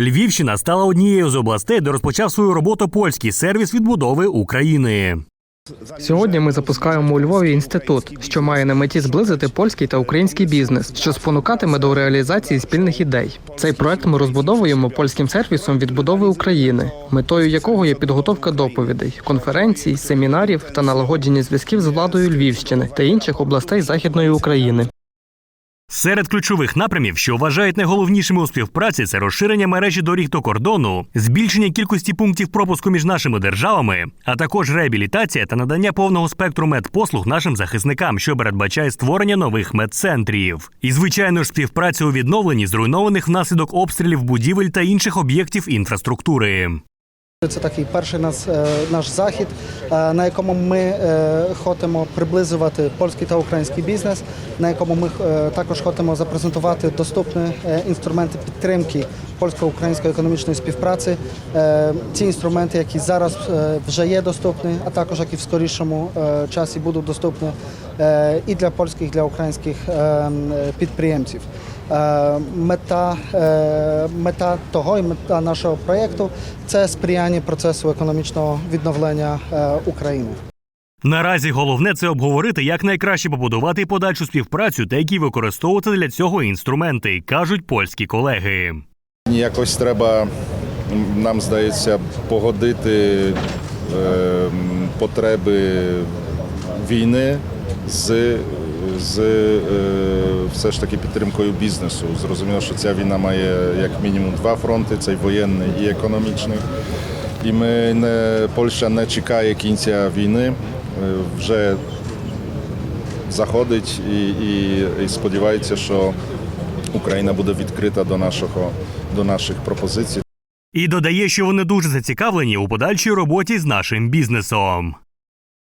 Львівщина стала однією з областей, де розпочав свою роботу польський сервіс відбудови України. Сьогодні ми запускаємо у Львові інститут, що має на меті зблизити польський та український бізнес, що спонукатиме до реалізації спільних ідей. Цей проект ми розбудовуємо польським сервісом відбудови України, метою якого є підготовка доповідей, конференцій, семінарів та налагодження зв'язків з владою Львівщини та інших областей Західної України. Серед ключових напрямів, що вважають найголовнішими у співпраці, це розширення мережі доріг до кордону, збільшення кількості пунктів пропуску між нашими державами, а також реабілітація та надання повного спектру медпослуг нашим захисникам, що передбачає створення нових медцентрів. І, звичайно ж, співпраця у відновленні зруйнованих внаслідок обстрілів будівель та інших об'єктів інфраструктури. Це такий перший нас, е, наш захід, е, на якому ми е, хочемо приблизувати польський та український бізнес, на якому ми також хочемо запрезентувати доступні інструменти підтримки польсько-української економічної співпраці. Ці інструменти, які зараз вже є доступні, а також які в скорішому часі будуть доступні і для польських, і для українських е, м, е, підприємців. Е, Мета, е, мета того і мета нашого проєкту це сприяння процесу економічного відновлення е, України. Наразі головне це обговорити, як найкраще побудувати подальшу співпрацю та які використовувати для цього інструменти, кажуть польські колеги. Якось треба, нам здається, погодити е, потреби війни з, з е, все ж таки підтримкою бізнесу. Зрозуміло, що ця війна має як мінімум два фронти: цей воєнний і економічний. І ми не Польща не чекає кінця війни. е, Вже заходить і, і, і сподівається, що Україна буде відкрита до нашого до наших пропозицій. І додає, що вони дуже зацікавлені у подальшій роботі з нашим бізнесом.